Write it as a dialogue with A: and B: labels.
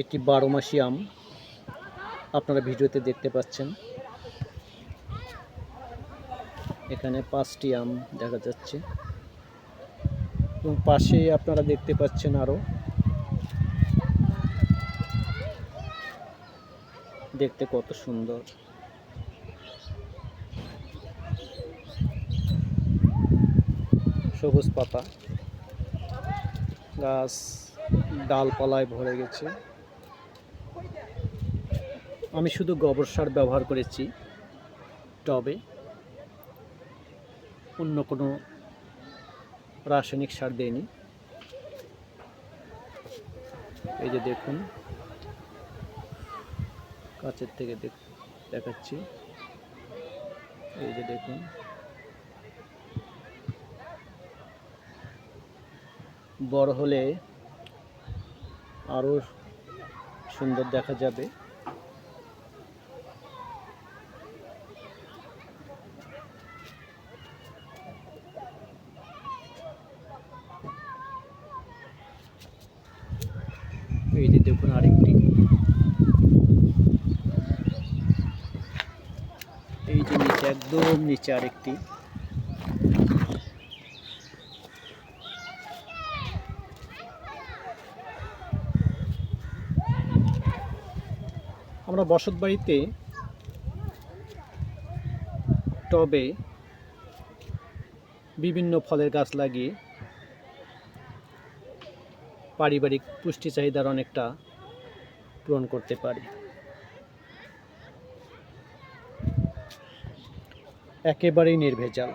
A: এটি বারো মাসি আম। আপনারা ভিডিওতে দেখতে পাচ্ছেন। এখানে পাঁচটি আম দেখা যাচ্ছে। এবং পাশে আপনারা দেখতে পাচ্ছেন আরও দেখতে কত সুন্দর। সবুজ পাতা। গাছ ডালপালায় ভরে গেছে। আমি শুধু গোবর সার ব্যবহার করেছি, টবে অন্য কোনো রাসায়নিক সার দেয়নি এই যে দেখুন, কাছের থেকে দেখ- দেখাচ্ছি। এই যে দেখুন, বড় হলে আরও সুন্দর দেখা যাবে। এই যে দেখুন আরেকটি। এই যে নিচে, একদম নিচে আরেকটি। আমরা বসত বাড়িতে টবে বিভিন্ন ফলের গাছ লাগিয়ে পারিবারিক পুষ্টি চাহিদার অনেকটা পূরণ করতে পারি। একেবারেই নির্ভেজাল।